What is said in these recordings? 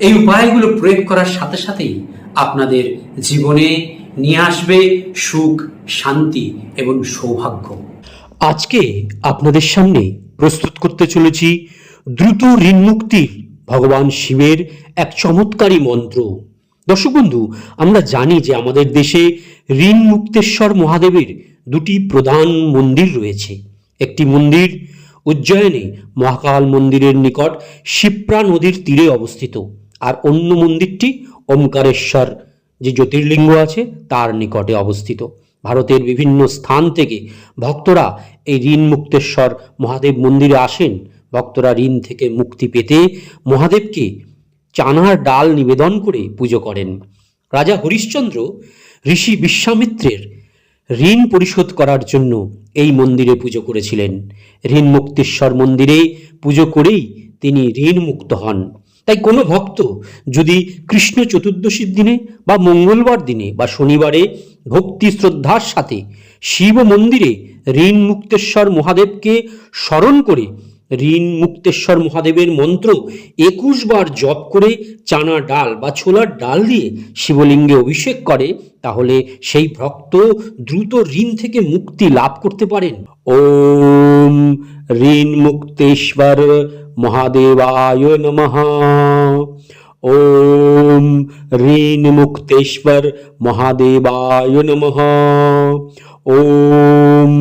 এই উপায়গুলো প্রয়োগ করার সাথে সাথেই আপনাদের জীবনে নিয়ে আসবে সুখ, শান্তি এবং সৌভাগ্য। আজকে আপনাদের সামনে প্রস্তুত করতে চলেছি দ্রুত ঋণ মুক্তির ভগবান শিবের এক চমৎকারী মন্ত্র। দর্শক বন্ধু, আমরা জানি যে আমাদের দেশে ঋণ মুক্তেশ্বর মহাদেবের দুটি প্রধান মন্দির রয়েছে। একটি মন্দির উজ্জয়নে মহাকাল মন্দিরের নিকট শিপ্রা নদীর তীরে অবস্থিত। আর অন্য মন্দিরটি ওমকারেশ্বর, যে জ্যোতির্লিঙ্গ আছে, তার নিকটে অবস্থিত। ভারতের বিভিন্ন স্থান থেকে ভক্তরা এই ঋণ মুক্তেশ্বর মহাদেব মন্দিরে আসেন। ভক্তরা ঋণ থেকে মুক্তি পেতে মহাদেবকে চানার ডাল নিবেদন করে পুজো করেন। রাজা হরিশ্চন্দ্র ঋষি বিশ্বামিত্রের ঋণ পরিশোধ করার জন্য এই মন্দিরে পুজো করেছিলেন। ঋণ মুক্তেশ্বর মন্দিরে পুজো করেই তিনি ঋণ মুক্ত হন। তাই কোনো ভক্ত যদি কৃষ্ণ চতুর্দশীর দিনে বা মঙ্গলবার দিনে বা শনিবারে ভক্তি শ্রদ্ধার সাথে শিব মন্দিরে ঋণ মুক্তেশ্বর মহাদেবকে স্মরণ করে ঋণ মুক্তেশ্বর মহাদেবের মন্ত্র একুশ বার জপ করে চানা ডাল বা ছোলার ডাল দিয়ে শিবলিঙ্গে অভিষেক করে তাহলে সেই ভক্ত দ্রুত ঋণ থেকে মুক্তি লাভ করতে পারেন। ওম ঋণ মুক্তেশ্বর মহাদেবায় নমঃ। ওম ঋণ মুক্তেশ্বর মহাদেবায় নমঃ। ওম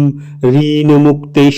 ঋণ মুক্তেশ্বর